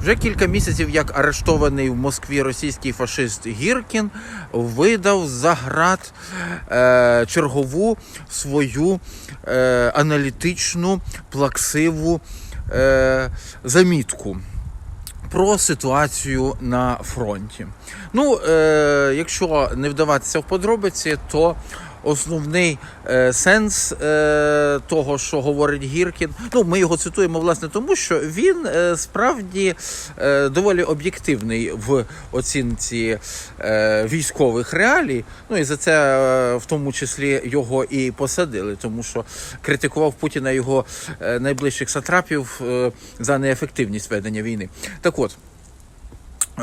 Вже кілька місяців, як арештований в Москві російський фашист Гіркін видав за град е, чергову свою е, аналітичну плаксиву е, замітку. Про ситуацію на фронті. Ну, е, якщо не вдаватися в подробиці, то основний е, сенс е, того, що говорить Гіркін, ну ми його цитуємо власне тому, що він е, справді е, доволі об'єктивний в оцінці е, військових реалій. Ну і за це е, в тому числі його і посадили, тому що критикував Путіна його е, найближчих сатрапів е, за неефективність ведення війни. Так от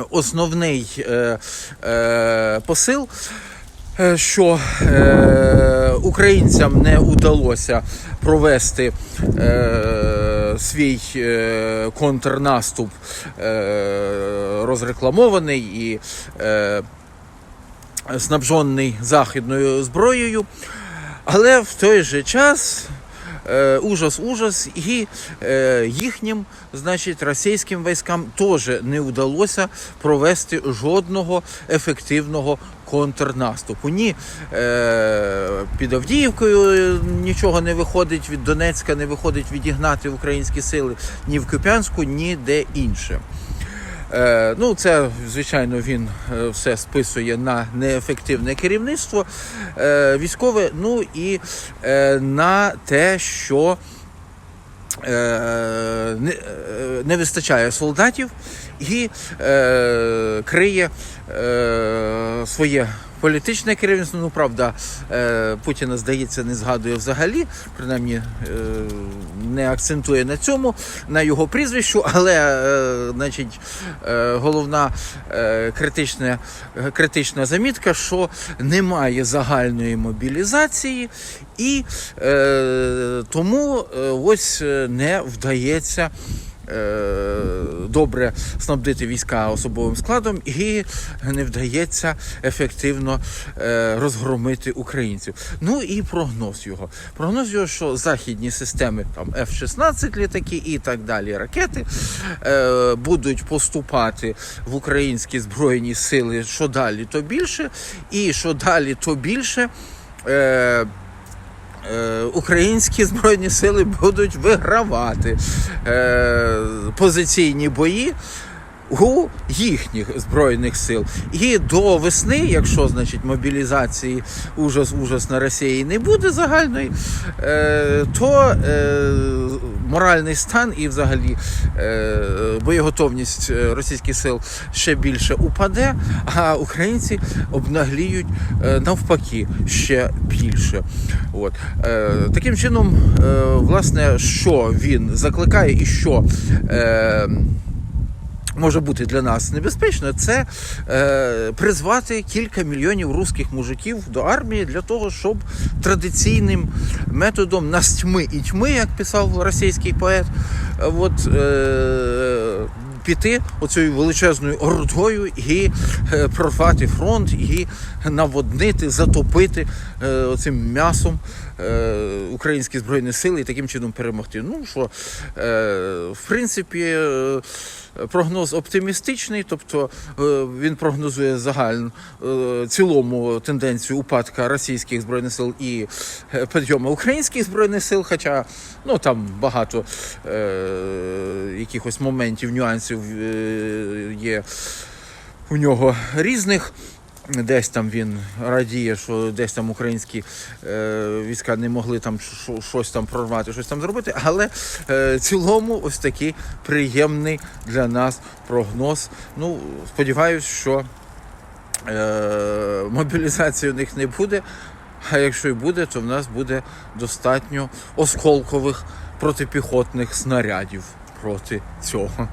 основний е, е, посил. Е, Що е, українцям не вдалося провести е, свій е, контрнаступ е, розрекламований і е, снабжений західною зброєю, але в той же час ужас, ужас, і е, їхнім, значить, російським військам теж не вдалося провести жодного ефективного контрнаступу. Ні е, під Авдіївкою нічого не виходить від Донецька, не виходить відігнати українські сили ні в Куп'янську, ні де інше. Е, ну, це, звичайно, він е, все списує на неефективне керівництво е, військове, ну і на те, що не, вистачає солдатів і криє своє політичне керівництво. Ну, правда, е, Путіна, здається, не згадує взагалі, принаймні е, не акцентує на цьому, на його прізвищу, але е, значить, головна критична, критична замітка, що немає загальної мобілізації, і тому ось не вдається. Е, Добре снабдити війська особовим складом і не вдається ефективно е, розгромити українців. Ну і прогноз його. Прогноз його, що західні системи, там F-16 літаки і так далі, ракети е, будуть поступати в українські збройні сили що далі, то більше, і що далі, то більше. Е, Українські збройні сили будуть вигравати е, позиційні бої у їхніх збройних сил. І до весни, якщо значить мобілізації ужас ужас на Росії не буде загальної, е, то моральний стан і взагалі е, боєготовність е, російських сил ще більше упаде, а українці обнагліють е, навпаки ще більше. От. Таким чином, власне, що він закликає і що. Може бути для нас небезпечно, це е, призвати кілька мільйонів русських мужиків до армії для того, щоб традиційним методом нас тьми і тьми, як писав російський поет, е, от, е, піти оцією величезною ордою і е, прорвати фронт, і наводнити, затопити е, оцим м'ясом українські збройні сили і таким чином перемогти. Ну що, е, в принципі. Е, Прогноз оптимістичний, тобто е, він прогнозує загальну е, цілому тенденцію упадка російських збройних сил і е, підйому українських збройних сил. Хоча ну там багато е, якихось моментів, нюансів е, є у нього різних. Десь там він радіє, що десь там українські е, війська не могли там щось там прорвати, щось там зробити. Але е, цілому ось такий приємний для нас прогноз. Ну, сподіваюсь, що е, мобілізації у них не буде. А якщо і буде, то в нас буде достатньо осколкових протипіхотних снарядів проти цього.